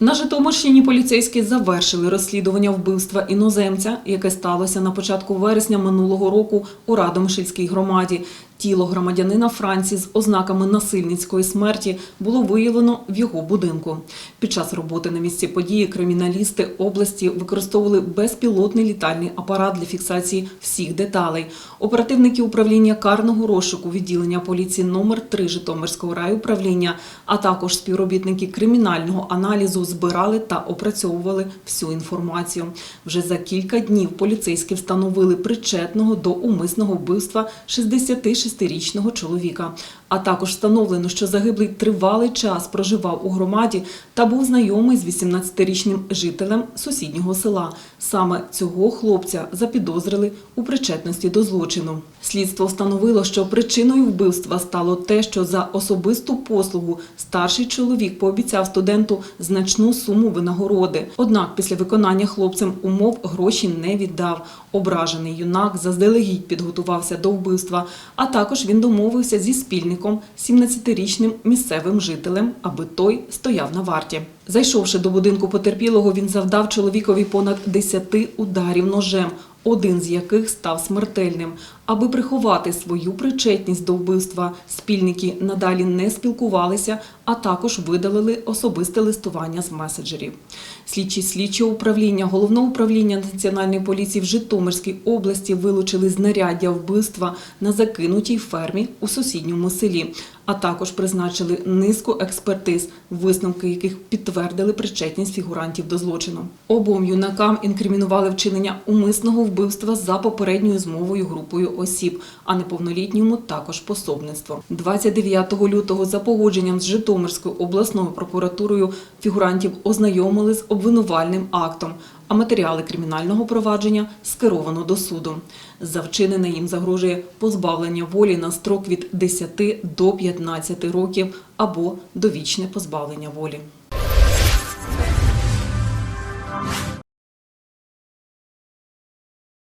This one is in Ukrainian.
На Житомирщині поліцейські завершили розслідування вбивства іноземця, яке сталося на початку вересня минулого року у Радомишльській громаді. Тіло громадянина Франції з ознаками насильницької смерті було виявлено в його будинку. Під час роботи на місці події криміналісти області використовували безпілотний літальний апарат для фіксації всіх деталей. Оперативники управління карного розшуку відділення поліції номер 3 Житомирського райуправління, а також співробітники кримінального аналізу збирали та опрацьовували всю інформацію. Вже за кілька днів поліцейські встановили причетного до умисного вбивства 66-річного чоловіка. А також встановлено, що загиблий тривалий час проживав у громаді та був знайомий з 18-річним жителем сусіднього села. Саме цього хлопця запідозрили у причетності до злочину. Слідство встановило, що причиною вбивства стало те, що за особисту послугу старший чоловік пообіцяв студенту значну суму винагороди. Однак після виконання хлопцем умов гроші не віддав. Ображений юнак заздалегідь підготувався до вбивства, а також він домовився зі спільником, 17-річним місцевим жителем, аби той стояв на варті. Зайшовши до будинку потерпілого, він завдав чоловікові понад 10 ударів ножем, один з яких став смертельним. Аби приховати свою причетність до вбивства, спільники надалі не спілкувалися, а також видалили особисте листування з меседжерів. Слідчі слідчого управління Головного управління Національної поліції в Житомирській області вилучили знаряддя вбивства на закинутій фермі у сусідньому селі, а також призначили низку експертиз, висновки яких підтвердили причетність фігурантів до злочину. Обом юнакам інкримінували вчинення умисного вбивства за попередньою змовою групою осіб, а неповнолітньому також пособництво. 29 лютого за погодженням з Житомирською обласною прокуратурою фігурантів ознайомили з обвинувальним актом, а матеріали кримінального провадження скеровано до суду. За вчинене їм загрожує позбавлення волі на строк від 10 до 15 років або довічне позбавлення волі.